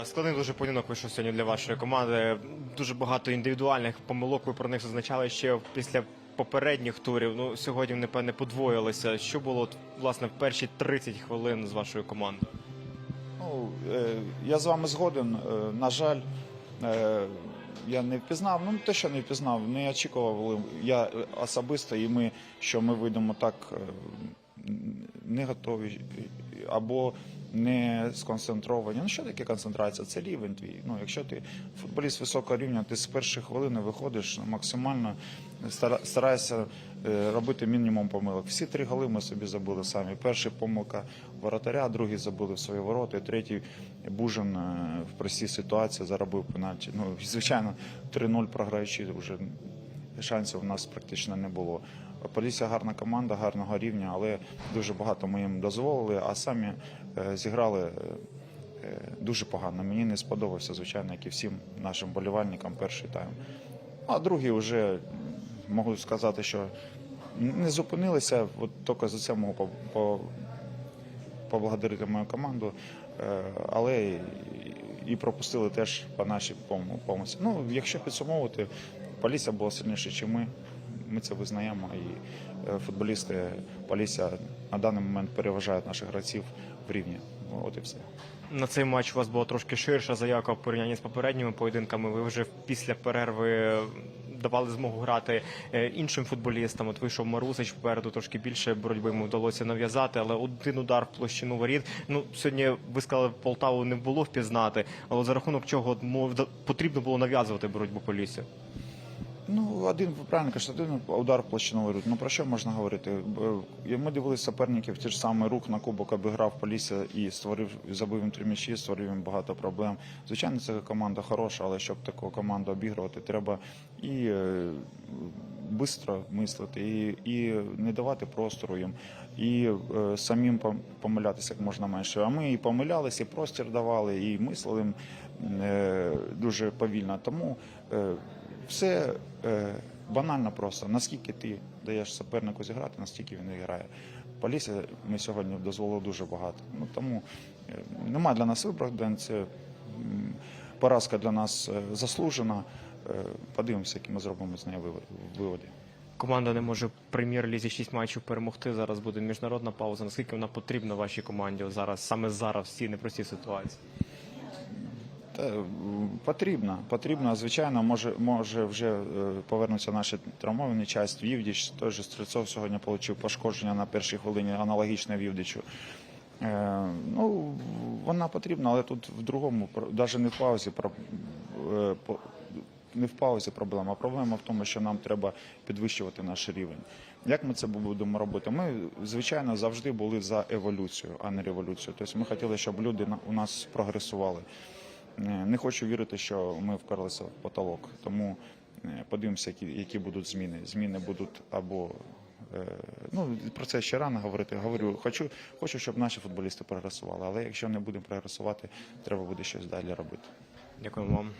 Е, складний дуже поєдинок вийшов сьогодні для вашої команди. Дуже багато індивідуальних помилок. Ви про них зазначали ще після попередніх турів. Ну сьогодні вони певне подвоїлися. Що було власне в перші 30 хвилин з вашою командою? Ну, е, я з вами згоден. Е, На жаль, я не впізнав. Ну, те, що не впізнав, не очікував я особисто, і ми, що ми вийдемо так не готові або не сконцентровані. Ну, що таке концентрація? Це рівень твій. Ну, якщо ти футболіст високого рівня, ти з першої хвилини виходиш максимально стара- стараєшся е, робити мінімум помилок. Всі три голи ми собі забили самі. Перший помилка воротаря, другий забили в свої ворота, і третій Бужин е, в простій ситуації заробив пенальті. Ну, звичайно, 3-0 програючи вже шансів у нас практично не було. Полісся гарна команда, гарного рівня, але дуже багато ми їм дозволили, а самі е, зіграли е, дуже погано. Мені не сподобався, звичайно, як і всім нашим болівальникам перший тайм. А другий вже можу сказати, що не зупинилися. От тільки за це можу по- по- поблагодарити мою команду, е, але і- пропустили теж по нашій пом- помилці. Ну, якщо підсумовувати, Полісся була сильніша, ніж ми. Ми це визнаємо. І е, футболісти Полісся на даний момент переважають наших гравців в рівні. От і все. На цей матч у вас була трошки ширша заявка в порівнянні з попередніми поєдинками. Ви вже після перерви давали змогу грати е, іншим футболістам. От вийшов Марусич впереду, трошки більше боротьби йому вдалося нав'язати, але один удар в площину воріт. Ну сьогодні ви сказали, Полтаву не було впізнати, але за рахунок чого от, потрібно було нав'язувати боротьбу Полісся? Ну, один ви правильно кажете, один удар площину воріт. Ну про що можна говорити? Ми дивилися суперників, ті ж самий рух на кубок обіграв Полісся і створив, забив їм три м'ячі, створив їм багато проблем. Звичайно, це команда хороша, але щоб таку команду обігрувати, треба і е, швидко мислити, і, і не давати простору їм, і е, самим помилятися як можна менше. А ми і помилялися, і простір давали, і мислили е, дуже повільно. Тому е, все е, банально просто. Наскільки ти даєш супернику зіграти, настільки він грає. Полісся ми сьогодні дозволили дуже багато. Ну тому е, немає для нас виправдань. Це поразка для нас е, заслужена. Е, Подивимося, які ми зробимо з вивод- виводи. Команда не може в прем'єр-лізі 6 матчів перемогти. Зараз буде міжнародна пауза. Наскільки вона потрібна вашій команді зараз, саме зараз, в цій непростій ситуації? Та, м, потрібно, потрібно. Звичайно, може, може вже е, повернуться наші травмовані часть. Вівдіч, той же Стрельцов сьогодні отримав пошкодження на першій хвилині, аналогічне Вівдічу. Е, ну, вона потрібна, але тут в другому, навіть не в паузі, е, не в паузі проблема. Проблема в тому, що нам треба підвищувати наш рівень. Як ми це будемо робити? Ми, звичайно, завжди були за еволюцію, а не революцію. Тобто ми хотіли, щоб люди у нас прогресували. Е, Не хочу вірити, що ми вперлися в потолок. Тому е, подивимося, які, які будуть зміни. Зміни будуть або е, ну про це ще рано говорити. Говорю, хочу, хочу, щоб наші футболісти прогресували. Але якщо не будемо прогресувати, треба буде щось далі робити. Дякуємо вам.